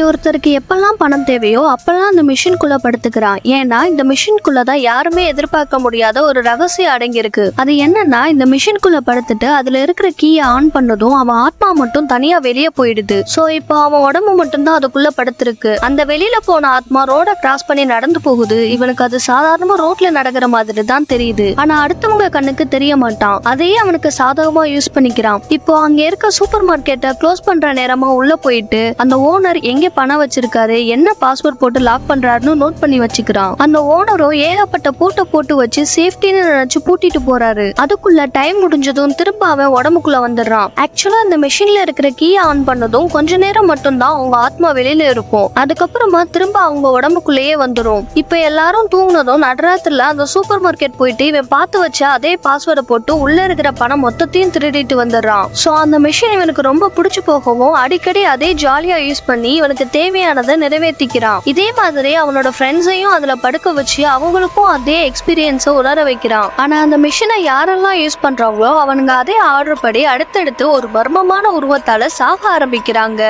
இங்க ஒருத்தருக்கு எப்பெல்லாம் பணம் தேவையோ அப்பெல்லாம் அந்த மிஷின்குள்ள படுத்துக்கிறான். ஏன்னா இந்த மிஷின்குள்ள தான் யாருமே எதிர்பார்க்க முடியாத ஒரு ரகசியம் அடங்கி இருக்கு அது என்னன்னா இந்த மிஷின்குள்ள படுத்துட்டு அதுல இருக்கிற கீயை ஆன் பண்ணதும் அவன் ஆத்மா மட்டும் தனியா வெளியே போயிடுது. சோ இப்போ அவன் உடம்பு மட்டும்தான் அதுக்குள்ள படுத்திருக்கு. அந்த வெளியில போன ஆத்மா ரோட கிராஸ் பண்ணி நடந்து போகுது. இவனுக்கு அது சாதாரணமா ரோட்ல நடக்கிற மாதிரி தான் தெரியுது. ஆனா அடுத்தவங்க கண்ணுக்கு தெரிய மாட்டான். அதையே அவனுக்கு சாதகமா யூஸ் பண்ணிக்கிறான். இப்போ அங்க இருக்க சூப்பர் மார்க்கெட்டை க்ளோஸ் பண்ற நேரமா உள்ள போயிட்டு அந்த ஓனர் எங்க பணம் வச்சிருக்காரு. என்ன பாஸ்வேர்ட் போட்டு லாக் பண்றாருன்னு நோட் பண்ணி வச்சுக்கிறான். அந்த ஓனரும் ஏகப்பட்ட பூட்டை போட்டு வச்சு சேஃப்டின்னு நினைச்சு பூட்டிட்டு போறாரு. அதுக்குள்ள டைம் முடிஞ்சதும் திரும்ப அவன் உடம்புக்குள்ள வந்துடுறான். ஆக்சுவலா அந்த மெஷின்ல இருக்கிற கீ ஆன் பண்ணதும் கொஞ்ச நேரம் மட்டும்தான் அவங்க ஆத்மா வெளியில இருக்கும். அதுக்கப்புறமா திரும்ப அவங்க உடம்புக்குள்ளேயே வந்துடும் இப்ப எல்லாரும் தூங்கினதும் நடராத்திரில அந்த சூப்பர் மார்க்கெட் போயிட்டு இவன் பார்த்து வச்ச அதே பாஸ்வேர்டை போட்டு உள்ள இருக்கிற பணம் மொத்தத்தையும் திருடிட்டு வந்துடுறான். சோ அந்த மிஷின் இவனுக்கு ரொம்ப பிடிச்சு போகவும் அடிக்கடி அதே ஜாலியா யூஸ் பண்ணி அவனுக்கு தேவையானதை நிறைவேற்றிக்கிறான். இதே மாதிரி அவனோட ஃப்ரெண்ட்ஸையும் அதுல படுக்க வச்சு அவங்களுக்கும் அதே எக்ஸ்பீரியன்ஸை உணர வைக்கிறான். ஆனா அந்த மிஷினை யாரெல்லாம் யூஸ் பண்றாங்களோ அவனுங்க அதே ஆர்டர் படி அடுத்தடுத்து ஒரு மர்மமான உருவத்தால சாக ஆரம்பிக்கிறாங்க.